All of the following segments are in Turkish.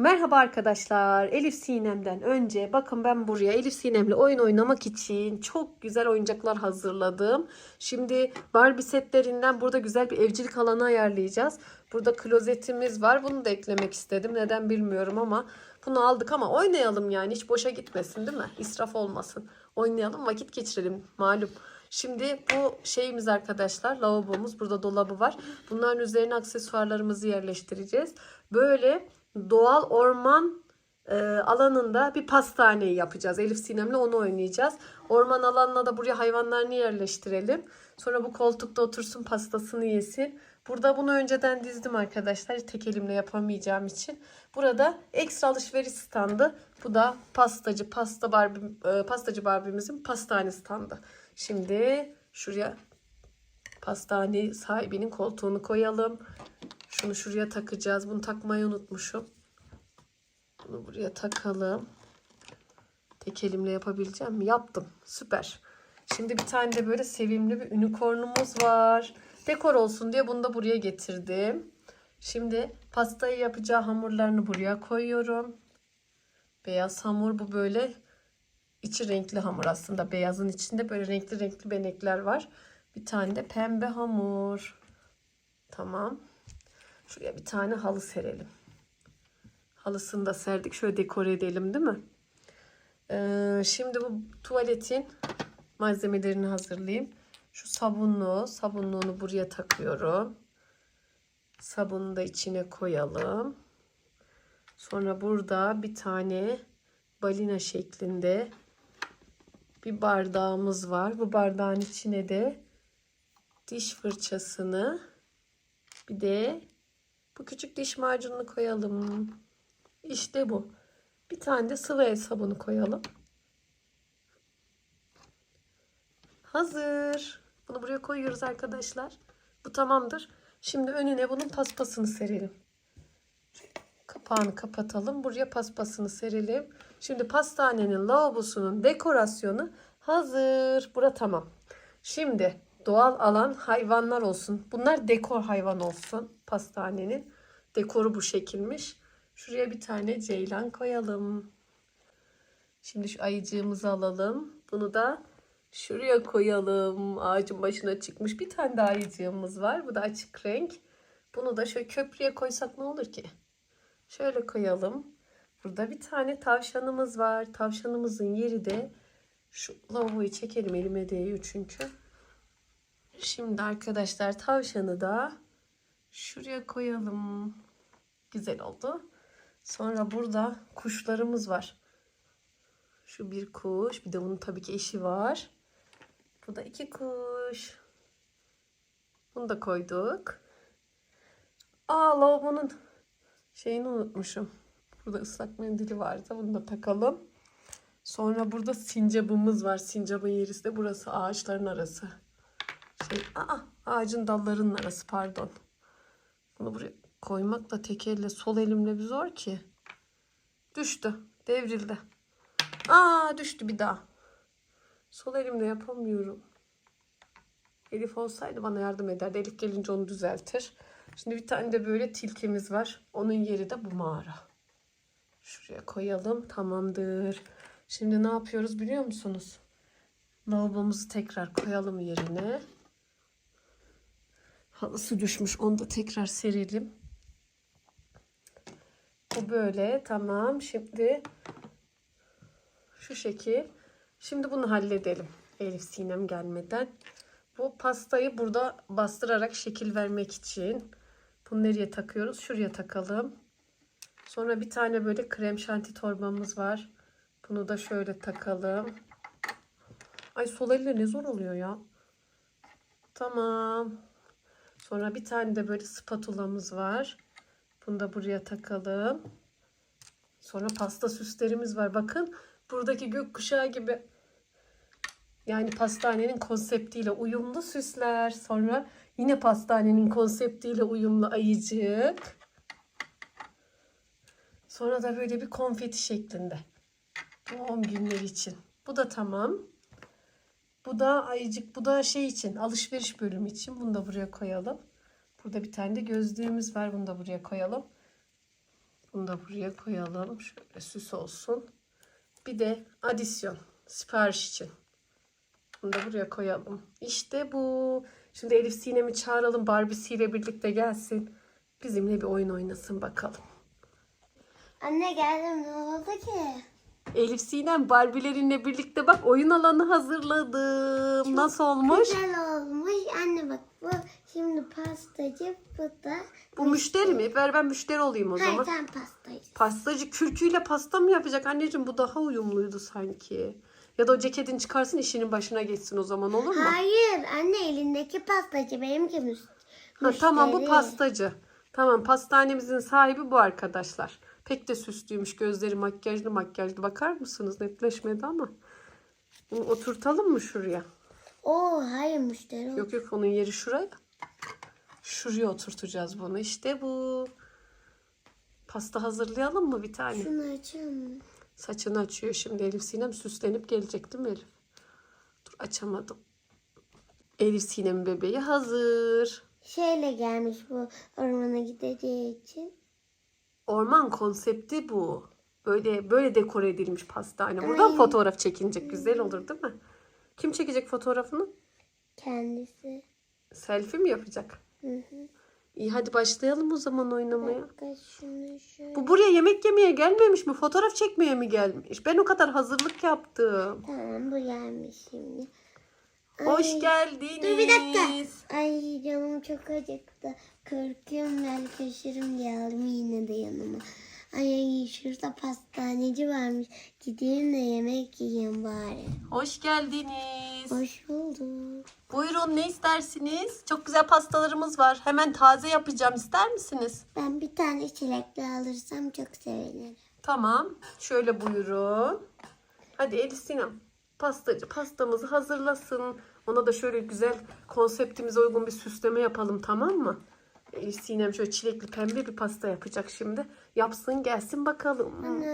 Merhaba arkadaşlar. Elif Sinem'den önce bakın ben buraya Elif Sinem'le oyun oynamak için çok güzel oyuncaklar hazırladım. Şimdi Barbie setlerinden burada güzel bir evcilik alanı ayarlayacağız. Burada klozetimiz var. Bunu da eklemek istedim. Neden bilmiyorum ama bunu aldık ama oynayalım yani. Hiç boşa gitmesin değil mi? İsraf olmasın. Oynayalım vakit geçirelim malum. Şimdi bu şeyimiz arkadaşlar lavabomuz burada dolabı var. Bunların üzerine aksesuarlarımızı yerleştireceğiz. Böyle doğal orman e, alanında bir pastane yapacağız. Elif Sinem'le onu oynayacağız. Orman alanına da buraya hayvanlarını yerleştirelim. Sonra bu koltukta otursun pastasını yesin. Burada bunu önceden dizdim arkadaşlar. Tek elimle yapamayacağım için. Burada ekstra alışveriş standı. Bu da pastacı pasta Barbie, e, pastacı Barbie'mizin pastane standı. Şimdi şuraya pastane sahibinin koltuğunu koyalım. Şunu şuraya takacağız. Bunu takmayı unutmuşum. Bunu buraya takalım. Tek elimle yapabileceğim mi? Yaptım. Süper. Şimdi bir tane de böyle sevimli bir unicornumuz var. Dekor olsun diye bunu da buraya getirdim. Şimdi pastayı yapacağı hamurlarını buraya koyuyorum. Beyaz hamur bu böyle içi renkli hamur aslında. Beyazın içinde böyle renkli renkli benekler var. Bir tane de pembe hamur. Tamam. Şuraya bir tane halı serelim. Halısını da serdik. Şöyle dekore edelim değil mi? Ee, şimdi bu tuvaletin malzemelerini hazırlayayım. Şu sabunlu. Sabunluğunu buraya takıyorum. Sabunu da içine koyalım. Sonra burada bir tane balina şeklinde bir bardağımız var. Bu bardağın içine de diş fırçasını bir de bu küçük diş macununu koyalım. İşte bu. Bir tane de sıvı el sabunu koyalım. Hazır. Bunu buraya koyuyoruz arkadaşlar. Bu tamamdır. Şimdi önüne bunun paspasını serelim. Kapağını kapatalım. Buraya paspasını serelim. Şimdi pastanenin lavabosunun dekorasyonu hazır. Bura tamam. Şimdi doğal alan hayvanlar olsun. Bunlar dekor hayvan olsun pastanenin. Dekoru bu şekilmiş. Şuraya bir tane ceylan koyalım. Şimdi şu ayıcığımızı alalım. Bunu da şuraya koyalım. Ağacın başına çıkmış bir tane daha ayıcığımız var. Bu da açık renk. Bunu da şöyle köprüye koysak ne olur ki? Şöyle koyalım. Burada bir tane tavşanımız var. Tavşanımızın yeri de şu lavaboyu çekelim elime değiyor çünkü. Şimdi arkadaşlar tavşanı da şuraya koyalım. Güzel oldu. Sonra burada kuşlarımız var. Şu bir kuş. Bir de bunun tabii ki eşi var. Bu da iki kuş. Bunu da koyduk. Aa lavabonun şeyini unutmuşum. Burada ıslak mendili vardı. Bunu da takalım. Sonra burada sincabımız var. Sincabın yeri de burası ağaçların arası. Şey, aa, ağacın dallarının arası pardon. Bunu buraya koymak da tek elle sol elimle bir zor ki. Düştü. Devrildi. Aa düştü bir daha. Sol elimle yapamıyorum. Elif olsaydı bana yardım ederdi. Elif gelince onu düzeltir. Şimdi bir tane de böyle tilkimiz var. Onun yeri de bu mağara. Şuraya koyalım. Tamamdır. Şimdi ne yapıyoruz biliyor musunuz? Lavabomuzu tekrar koyalım yerine. Halısı düşmüş. Onu da tekrar serelim. Bu böyle. Tamam. Şimdi şu şekil. Şimdi bunu halledelim. Elif Sinem gelmeden. Bu pastayı burada bastırarak şekil vermek için. Bunu nereye takıyoruz? Şuraya takalım. Sonra bir tane böyle krem şanti torbamız var. Bunu da şöyle takalım. Ay sol elle ne zor oluyor ya. Tamam. Sonra bir tane de böyle spatulamız var. Bunu da buraya takalım. Sonra pasta süslerimiz var. Bakın buradaki gökkuşağı gibi. Yani pastanenin konseptiyle uyumlu süsler. Sonra yine pastanenin konseptiyle uyumlu ayıcık. Sonra da böyle bir konfeti şeklinde. Doğum günleri için. Bu da tamam. Bu da ayıcık. Bu da şey için. Alışveriş bölümü için. Bunu da buraya koyalım. Burada bir tane de gözlüğümüz var. Bunu da buraya koyalım. Bunu da buraya koyalım. Şöyle süs olsun. Bir de adisyon. Sipariş için. Bunu da buraya koyalım. İşte bu. Şimdi Elif Sinem'i çağıralım. Barbie'siyle birlikte gelsin. Bizimle bir oyun oynasın bakalım. Anne geldim ne oldu ki? Elif Sinem Barbie'lerinle birlikte bak oyun alanı hazırladım. Nasıl olmuş? Güzel olmuş. Anne bak bu şimdi pastacı bu da. Bu müşteri mi? Ver ben müşteri olayım o Hayır zaman. sen pastacı. Pastacı kürküyle pasta mı yapacak? Anneciğim bu daha uyumluydu sanki. Ya da o ceketini çıkarsın işinin başına geçsin o zaman olur mu? Hayır anne elindeki pastacı benimki müs- Ha, tamam bu müşteri. pastacı. Tamam pastanemizin sahibi bu arkadaşlar. Pek de süslüymüş. Gözleri makyajlı makyajlı. Bakar mısınız? Netleşmedi ama. Bunu oturtalım mı şuraya? Oo hayır müşteri. Yok yok onun yeri şuraya. Şuraya oturtacağız bunu. İşte bu. Pasta hazırlayalım mı bir tane? Şunu açıyor mu? Saçını açıyor şimdi Elif Sinem süslenip gelecek değil mi Elif? Dur açamadım. Elif Sinem'in bebeği hazır. Şeyle gelmiş bu ormana gideceği için. Orman konsepti bu. Böyle böyle dekore edilmiş pastane. Buradan Ay. fotoğraf çekinecek güzel olur değil mi? Kim çekecek fotoğrafını? Kendisi. Selfie mi yapacak? Hı hı. İyi hadi başlayalım o zaman oynamaya. Dakika şunu şöyle. Bu buraya yemek yemeye gelmemiş mi? Fotoğraf çekmeye mi gelmiş? Ben o kadar hazırlık yaptım. Tamam bu gelmiş şimdi. Hoş Ay. geldiniz. Dur bir dakika. Ay canım çok acıktı. Korkuyorum ben kaşırım diye aldım yine de yanıma. Ay, ay şurada pastaneci varmış. Gideyim de yemek yiyeyim bari. Hoş geldiniz. Hoş bulduk. Buyurun ne istersiniz? Çok güzel pastalarımız var. Hemen taze yapacağım. İster misiniz? Ben bir tane çilekli alırsam çok sevinirim. Tamam. Şöyle buyurun. Hadi Elif Sinem. Pastacı pastamızı hazırlasın. Ona da şöyle güzel konseptimize uygun bir süsleme yapalım tamam mı? Elif Sinem şöyle çilekli pembe bir pasta yapacak şimdi. Yapsın gelsin bakalım.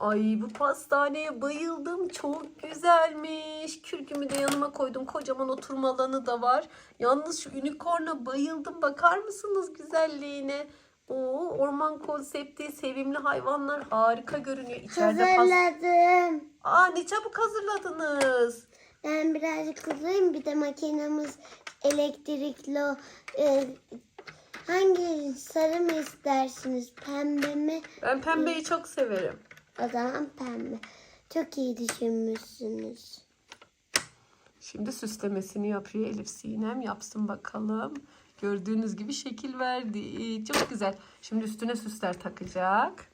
Ay bu pastaneye bayıldım. Çok güzelmiş. Kürkümü de yanıma koydum. Kocaman oturma alanı da var. Yalnız şu unicorn'a bayıldım. Bakar mısınız güzelliğine? Oo, orman konsepti, sevimli hayvanlar harika görünüyor. İçeride pas... hazırladım. Aa ne çabuk hazırladınız. Ben birazcık hızlıyım. Bir de makinemiz elektrikli. o, e, hangi sarı mı istersiniz? Pembe mi? Ben pembeyi çok severim. O zaman pembe. Çok iyi düşünmüşsünüz. Şimdi süslemesini yapıyor Elif Sinem. Yapsın bakalım. Gördüğünüz gibi şekil verdi. Çok güzel. Şimdi üstüne süsler takacak.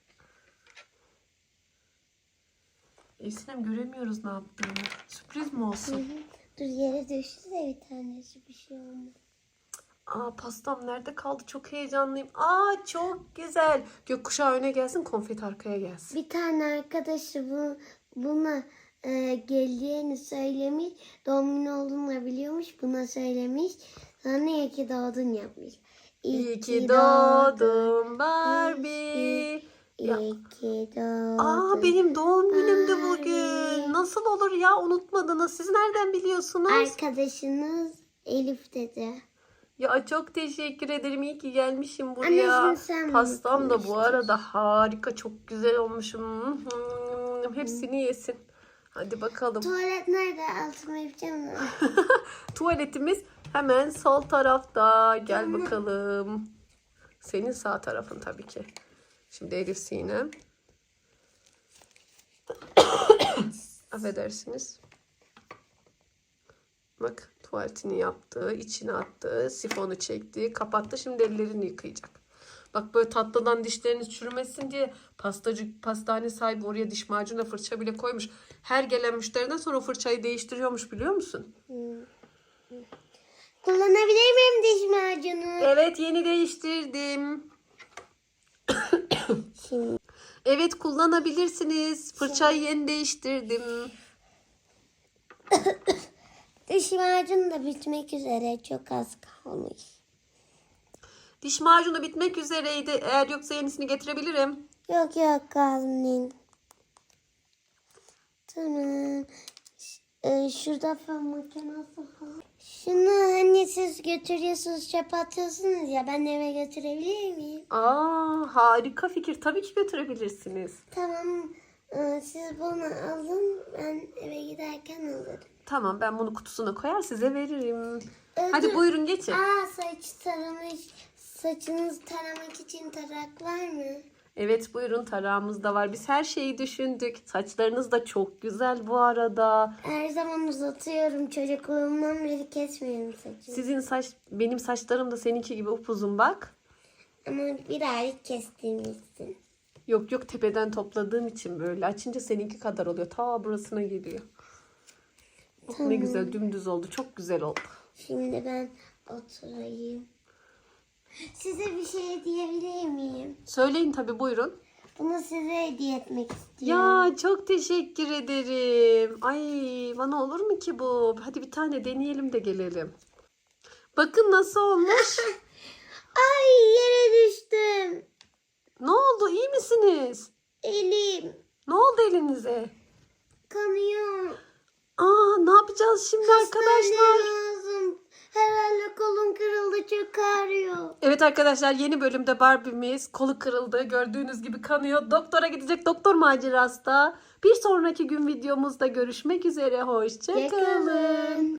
Elif Sinem göremiyoruz ne yaptığını. Sürpriz mi olsun? hı. Dur yere düştü de bir tanesi bir şey olmadı. Aa pastam nerede kaldı? Çok heyecanlıyım. Aa çok güzel. Gökkuşağı öne gelsin, konfeti arkaya gelsin. Bir tane arkadaşı bu, buna e, geleceğini söylemiş. Günü olduğunu biliyormuş. Buna söylemiş. Sonra iyi ki doğdun yapmış. İyi ki doğdun Barbie. İyi ki doğdun. aa benim doğum günümdü Barbie. bugün. Nasıl olur ya unutmadınız. Siz nereden biliyorsunuz? Arkadaşınız Elif dedi. Ya çok teşekkür ederim. İyi ki gelmişim buraya. Anneciğim, sen Pastam da bu arada harika. Çok güzel olmuşum. Hepsini yesin. Hadi bakalım. Tuvalet nerede? Altıma yapacağım? Tuvaletimiz hemen sol tarafta. Gel bakalım. Senin sağ tarafın tabii ki. Şimdi Elif Sinem. Affedersiniz. Bak tuvaletini yaptı, içine attı, sifonu çekti, kapattı. Şimdi ellerini yıkayacak. Bak böyle tatlıdan dişleriniz çürümesin diye pastacı pastane sahibi oraya diş macunu fırça bile koymuş. Her gelen müşteriden sonra fırçayı değiştiriyormuş biliyor musun? Kullanabilir miyim diş macunu? Evet yeni değiştirdim. Şimdi Evet kullanabilirsiniz. Fırçayı yeni değiştirdim. diş macunu da bitmek üzere. Çok az kalmış. Diş macunu bitmek üzereydi. Eğer yoksa yenisini getirebilirim. Yok yok kalmayın. Tamam. Ee, şurada fön makinesi falan. Şunu hani siz götürüyorsunuz çöp atıyorsunuz ya ben eve götürebilir miyim? Aa harika fikir. Tabii ki götürebilirsiniz. Tamam ee, siz bunu alın ben eve giderken alırım. Tamam ben bunu kutusuna koyar size veririm. Ee, Hadi buyurun geçin. Aa saç taramış. Saçınızı taramak için tarak var mı? Evet buyurun tarağımız da var. Biz her şeyi düşündük. Saçlarınız da çok güzel bu arada. Her zaman uzatıyorum. Çocukluğumdan beri kesmiyorum saçımı. Sizin saç benim saçlarım da seninki gibi upuzun bak. Ama bir aylık kestirmişsin. Yok yok tepeden topladığım için böyle. Açınca seninki kadar oluyor. Ta burasına geliyor. Oh, ne güzel dümdüz oldu. Çok güzel oldu. Şimdi ben oturayım. Size bir şey diyebilir miyim? Söyleyin tabii buyurun. Bunu size hediye etmek istiyorum. Ya çok teşekkür ederim. Ay bana olur mu ki bu? Hadi bir tane deneyelim de gelelim. Bakın nasıl olmuş. Ay yere düştüm. ne oldu? İyi misiniz? Elim Ne oldu elinize? kanıyor. Aa ne yapacağız şimdi arkadaşlar? Hastane Herhalde kolum kırıldı çok ağrıyor. Evet arkadaşlar yeni bölümde Barbie'miz kolu kırıldı. Gördüğünüz gibi kanıyor. Doktora gidecek doktor macerası da. Bir sonraki gün videomuzda görüşmek üzere. Hoşçakalın.